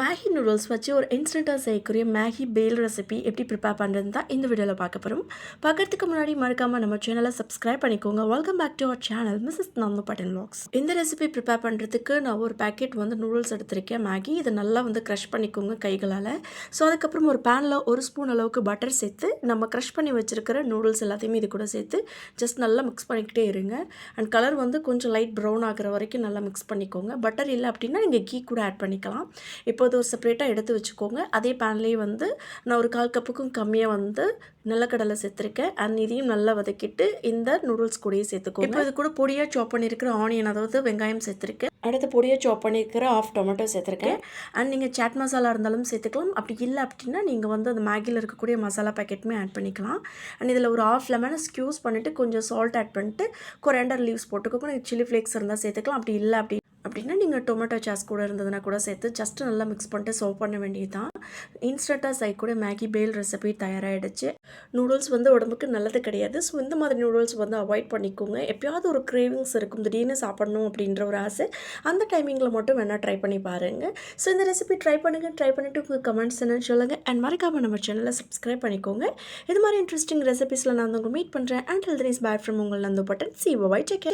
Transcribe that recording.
Maggi noodles வச்சு ஒரு இன்ஸ்டண்ட்டாக செய்யக்கூடிய மேகி பேல் ரெசிபி எப்படி ப்ரிப்பேர் பண்ணுறது தான் இந்த வீடியோவில் பார்க்க போகிறோம் பார்க்குறதுக்கு முன்னாடி மறக்காமல் நம்ம சேனலை சப்ஸ்கிரைப் பண்ணிக்கோங்க. Welcome back to our channel Mrs நம்ம பட்டன் வ்ளாக்ஸ் இந்த ரெசிபி ப்ரிப்பேர் பண்ணுறதுக்கு நான் ஒரு பேக்கெட் வந்து நூடுல்ஸ் எடுத்திருக்கேன் மேகி இதை நல்லா வந்து க்ரஷ் பண்ணிக்கோங்க கைகளால். ஸோ அதுக்கப்புறம் ஒரு பேனில் ஒரு ஸ்பூன் அளவுக்கு பட்டர் சேர்த்து நம்ம க்ரஷ் பண்ணி வச்சுருக்கிற நூடுல்ஸ் எல்லாத்தையுமே இது கூட சேர்த்து ஜஸ்ட் நல்லா மிக்ஸ் பண்ணிக்கிட்டே இருங்க. அண்ட் கலர் வந்து கொஞ்சம் லைட் ப்ரௌன் ஆகிற வரைக்கும் நல்லா மிக்ஸ் பண்ணிக்கோங்க. பட்டர் இல்லை அப்படின்னா நீங்கள் கீ கூட ஆட் பண்ணிக்கலாம். இப்போ இது ஒரு செப்பரேட்டாக எடுத்து வச்சுக்கோங்க. அதே பேன்லேயே வந்து நான் ஒரு கால் கப்புக்கும் கம்மியாக வந்து நிலக்கடலை சேர்த்துருக்கேன். அண்ட் இதையும் நல்லா வதக்கிட்டு இந்த நூடுல்ஸ் கூடயே சேர்த்துக்கோங்க. இப்போ இது கூட பொடியாக சாப் பண்ணியிருக்கிற ஆனியன் அதாவது வெங்காயம் சேர்த்துருக்கேன். அடுத்து பொடியாக சாப் பண்ணியிருக்கிற ஆஃப் டொமேட்டோ சேர்த்துருக்கேன். அண்ட் நீங்கள் சாட் மசாலா இருந்தாலும் சேர்த்துக்கலாம். அப்படி இல்லை அப்படின்னா நீங்கள் வந்து அந்த மேகியில் இருக்கக்கூடிய மசாலா பேக்கெட்டுமே ஆட் பண்ணிக்கலாம். அண்ட் இதில் ஒரு ஆஃப் லெமனை ஸ்க்யூஸ் பண்ணிவிட்டு கொஞ்சம் சால்ட் ஆட் பண்ணிட்டு கொரண்டர் லீவ்ஸ் போட்டுக்கோங்க. நீங்கள் சில்லி ஃப்ளேக்ஸ் இருந்தால் சேர்த்துக்கலாம். அப்படி இல்லை அப்படி அப்படின்னா நீங்கள் டொமேட்டோ சாஸ் கூட இருந்ததுன்னா கூட சேர்த்து ஜஸ்ட்டு நல்லா மிக்ஸ் பண்ணிட்டு சர்வ் பண்ண வேண்டியது தான் இன்ஸ்டண்ட்டாக சை கூட மேகி பேல் ரெசிபி தயாராகிடுச்சு நூடுல்ஸ் வந்து உடம்புக்கு நல்லது கிடையாது. ஸோ இந்த மாதிரி நூடுல்ஸ் வந்து அவாய்ட் பண்ணிக்கோங்க. எப்பயாவது ஒரு கிரேவிங்ஸ் இருக்கும் திடீர்னு சாப்பிடணும் அப்படின்ற ஒரு ஆசை அந்த டைமிங்கில் மட்டும் வேணால் ட்ரை பண்ணி பாருங்கள் ஸோ இந்த ரெசிபி ட்ரை பண்ணுங்கள் ட்ரை பண்ணிவிட்டு உங்கள் கமெண்ட்ஸ் என்னன்னு சொல்லுங்கள் அண்ட் மறக்காமல் நம்ம சேனலை சப்ஸ்கிரைப் பண்ணிக்கோங்க. இது மாதிரி இன்ட்ரெஸ்டிங் ரெசிபிஸில் நான் வந்து உங்களை மீட் பண்ணுறேன் and health is bad from உங்கள் Nandu Button. See you take